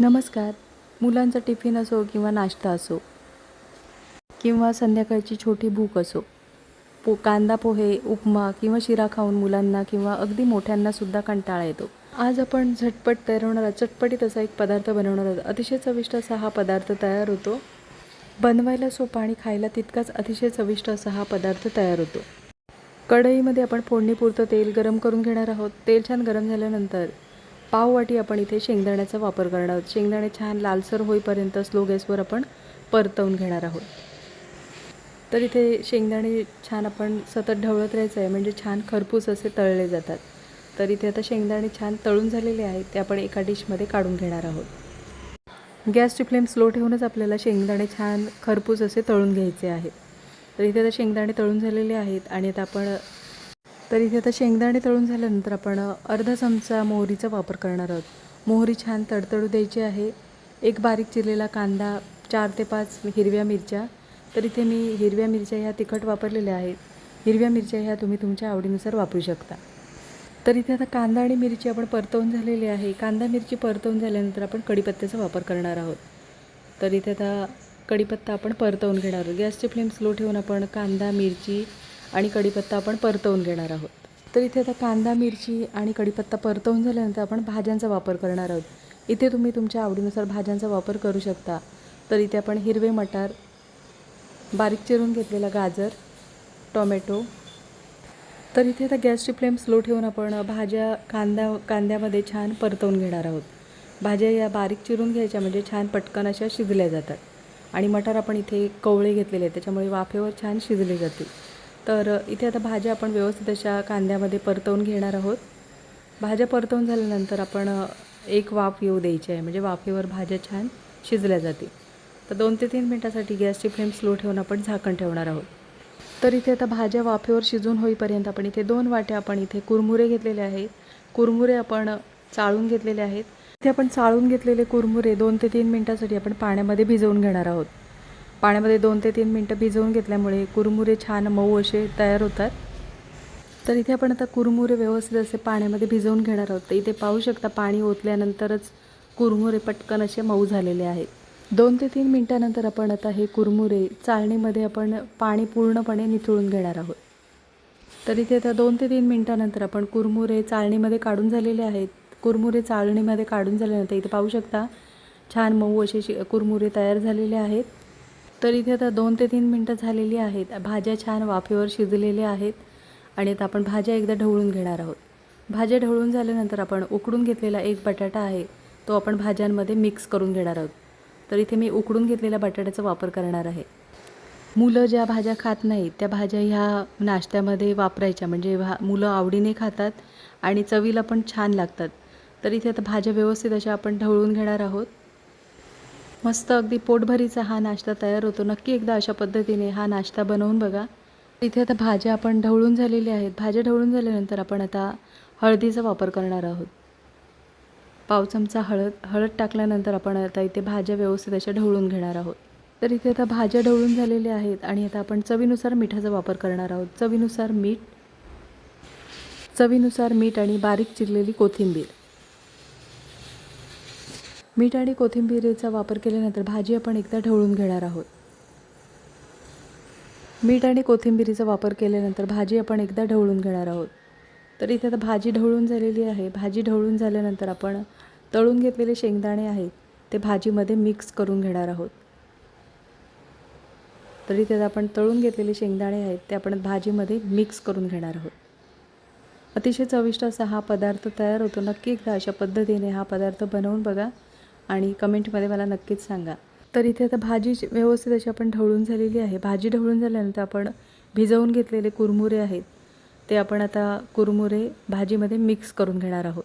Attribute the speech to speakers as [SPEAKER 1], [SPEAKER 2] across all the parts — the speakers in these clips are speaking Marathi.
[SPEAKER 1] नमस्कार. मुलांचा टिफिन असो किंवा नाश्ता असो किंवा संध्याकाळची छोटी भूक असो पो कांदा पोहे उपमा किंवा शिरा खाऊन मुलांना किंवा अगदी मोठ्यांनासुद्धा कंटाळा येतो. आज आपण झटपट तयार होणारा चटपटीत असा एक पदार्थ बनवणार आहोत. अतिशय चविष्ट असा हा पदार्थ तयार होतो. बनवायला सोपा आणि खायला तितकाच अतिशय चविष्ट असा हा पदार्थ तयार होतो. कढईमध्ये आपण फोडणीपुरतं तेल गरम करून घेणार आहोत. तेल छान गरम झाल्यानंतर पाववाटी आपण इथे शेंगदाण्याचा वापर करणार आहोत. शेंगदाणे छान लालसर होईपर्यंत स्लो गॅसवर आपण परतवून घेणार आहोत. तर इथे शेंगदाणे छान आपण सतत ढवळत राहायचं आहे म्हणजे छान खरपूस असे तळले जातात. तर इथे आता शेंगदाणे छान तळून झालेले आहेत ते आपण एका डिशमध्ये काढून घेणार आहोत. गॅसची फ्लेम स्लो ठेवूनच आपल्याला शेंगदाणे छान खरपूस असे तळून घ्यायचे आहेत. तर इथे आता शेंगदाणे तळून झालेले आहेत आणि आता आपण तर इथे आता शेंगदाणे तळून झाल्यानंतर आपण अर्धा चमचा मोहरीचा वापर करणार आहोत. मोहरी छान तडतडू द्यायची आहे. एक बारीक चिरलेला कांदा चार ते पाच हिरव्या मिरच्या. तर इथे मी हिरव्या मिरच्या ह्या तिखट वापरलेल्या आहेत. हिरव्या मिरच्या ह्या तुम्ही तुमच्या आवडीनुसार वापरू शकता. तर इथे आता कांदा आणि मिरची आपण परतवून झालेली आहे. कांदा मिरची परतवून झाल्यानंतर आपण कढीपत्त्याचा वापर करणार आहोत. तर इथे आता कढीपत्ता आपण परतवून घेणार आहोत. गॅसची फ्लेम स्लो ठेवून आपण कांदा मिरची आणि कढीपत्ता आपण परतवून घेणार आहोत. तर इथे आता कांदा मिरची आणि कढीपत्ता परतवून झाल्यानंतर आपण भाज्यांचा वापर करणार आहोत. इथे तुम्ही तुमच्या आवडीनुसार भाज्यांचा वापर करू शकता. तर इथे आपण हिरवे मटार बारीक चिरून घेतलेला गाजर टोमॅटो. तर इथे आता गॅसची फ्लेम स्लो ठेवून आपण भाज्या कांदा कांद्यामध्ये छान परतवून घेणार आहोत. भाज्या या बारीक चिरून घ्यायच्या म्हणजे छान पटकन अशा शिजल्या जातात. आणि मटार आपण इथे कवळे घेतलेले आहेत त्याच्यामुळे वाफेवर छान शिजले जातील. तर इथे आता भाज्या आपण व्यवस्थित अशा कांद्यामध्ये परतवून घेणार आहोत. भाज्या परतवून झाल्यानंतर आपण एक वाफ येऊ द्यायची आहे म्हणजे वाफेवर भाज्या छान शिजल्या जातील. तर दोन ते तीन मिनटासाठी गॅसची फ्लेम स्लो ठेवून आपण झाकण ठेवणार आहोत. तर इथे आता भाज्या वाफेवर शिजून होईपर्यंत आपण इथे दोन वाट्या आपण इथे कुरमुरे घेतलेले आहेत. कुरमुरे आपण चाळून घेतलेले आहेत. इथे आपण चाळून घेतलेले कुरमुरे दोन ते तीन मिनटासाठी आपण पाण्यामध्ये भिजवून घेणार आहोत. पाण्यामध्ये दोन ते तीन मिनटं भिजवून घेतल्यामुळे कुरमुरे छान मऊ असे तयार होतात. तर इथे आपण आता कुरमुरे व्यवस्थित असे पाण्यामध्ये भिजवून घेणार आहोत. तर इथे पाहू शकता पाणी ओतल्यानंतरच कुरमुरे पटकन असे मऊ झालेले आहेत. दोन ते तीन मिनटानंतर आपण आता हे कुरमुरे चाळणीमध्ये आपण पाणी पूर्णपणे निथळून घेणार आहोत. तर इथे आता दोन ते तीन मिनटानंतर आपण कुरमुरे चाळणीमध्ये काढून झालेले आहेत. कुरमुरे चाळणीमध्ये काढून झाल्यानंतर इथे पाहू शकता छान मऊ असे शि कुरमुरे तयार झालेले आहेत. तर इथे आता दोन ते तीन मिनटं झालेली आहेत. भाज्या छान वाफेवर शिजलेल्या आहेत आणि आता आपण भाज्या एकदा ढवळून घेणार आहोत. भाज्या ढवळून झाल्यानंतर आपण उकडून घेतलेला एक बटाटा आहे तो आपण भाज्यांमध्ये मिक्स करून घेणार आहोत. तर इथे मी उकडून घेतलेल्या बटाट्याचा वापर करणार आहे. मुलं ज्या भाज्या खात नाहीत त्या भाज्या ह्या नाश्त्यामध्ये वापरायच्या. म्हणजे भा मुलं आवडीने खातात आणि चवीला पण छान लागतात. तर इथे आता भाज्या व्यवस्थित अशा आपण ढवळून घेणार आहोत. मस्त अगदी पोटभरीचा हा नाश्ता तयार होतो. नक्की एकदा अशा पद्धतीने हा नाश्ता बनवून बघा. इथे आता भाज्या आपण ढवळून झालेल्या आहेत. भाज्या ढवळून झाल्यानंतर आपण आता हळदीचा वापर करणार आहोत. पाव चमचा हळद हळद टाकल्यानंतर आपण आता इथे भाज्या व्यवस्थित अशा ढवळून घेणार आहोत. तर इथे आता भाज्या ढवळून झालेल्या आहेत आणि आता आपण चवीनुसार मिठाचा वापर करणार आहोत. चवीनुसार मीठ चवीनुसार मीठ आणि बारीक चिरलेली कोथिंबीर. मीठ आणि कोथिंबीरीचा वापर केल्यानंतर भाजी आपण एकदा ढवळून घेणार आहोत. मीठ आणि कोथिंबीरीचा वापर केल्यानंतर भाजी आपण एकदा ढवळून घेणार आहोत. तर इथे आता भाजी ढवळून झालेली आहे. भाजी ढवळून झाल्यानंतर आपण तळून घेतलेले शेंगदाणे आहेत ते भाजीमध्ये मिक्स करून घेणार आहोत. तर इथे आपण तळून घेतलेले शेंगदाणे आहेत ते आपण भाजीमध्ये मिक्स करून घेणार आहोत. अतिशय चविष्ट असा हा पदार्थ तयार होतो. नक्की एकदा अशा पद्धतीने हा पदार्थ बनवून बघा. आणि कमेंटमध्ये मला नक्कीच सांगा. तर इथे आता भाजी व्यवस्थित अशी आपण ढवळून झालेली आहे. भाजी ढवळून झाल्यानंतर आपण भिजवून घेतलेले कुरमुरे आहेत. ते आपण आता कुरमुरे भाजीमध्ये मिक्स करून घेणार आहोत.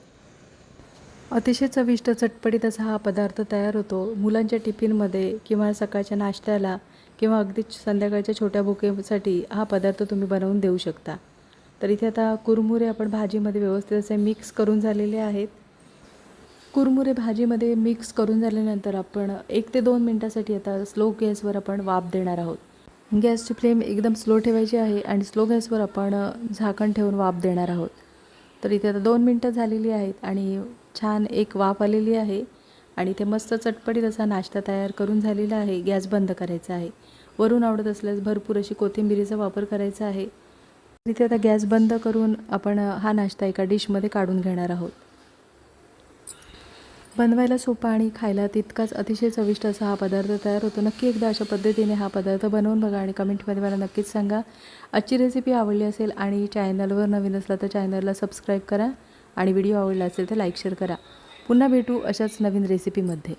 [SPEAKER 1] अतिशय चविष्ट चटपटीत असा हा पदार्थ तयार होतो. मुलांच्या टिफिनमध्ये किंवा सकाळच्या नाश्त्याला किंवा अगदी संध्याकाळच्या छोट्या बुकेसाठी हा पदार्थ तुम्ही बनवून देऊ शकता. तर इथे आता कुरमुरे आपण भाजीमध्ये व्यवस्थित असे मिक्स करून झालेले आहेत. कुरमुरे भाजीमध्ये मिक्स करून झाल्यानंतर आपण एक ते दोन मिनटासाठी आता स्लो गॅसवर आपण वाफ देणार आहोत. गॅसची फ्लेम एकदम स्लो ठेवायची आहे आणि स्लो गॅसवर आपण झाकण ठेवून वाफ देणार आहोत. तर इथे आता दोन मिनटं झालेली आहेत आणि छान एक वाफ आलेली आहे आणि ते मस्त चटपटीत असा नाश्ता तयार करून झालेला आहे. गॅस बंद करायचा आहे. वरून आवडत असल्यास भरपूर अशी कोथिंबिरीचा वापर करायचा आहे. इथे आता गॅस बंद करून आपण हा नाश्ता एका डिशमध्ये काढून घेणार आहोत. बनवायला सोपा आणि खायला तितकाच अतिशय चविष्ट असा हा पदार्थ तयार होतो. नक्की एकदा अशा पद्धतीने हा पदार्थ बनवून बघा आणि कमेंटमध्ये मला नक्कीच सांगा. आजची रेसिपी आवडली असेल आणि चॅनलवर नवीन असला तर चॅनलला सबस्क्राईब करा आणि व्हिडिओ आवडला असेल तर लाईक शेअर करा. पुन्हा भेटू अशाच नवीन रेसिपीमध्ये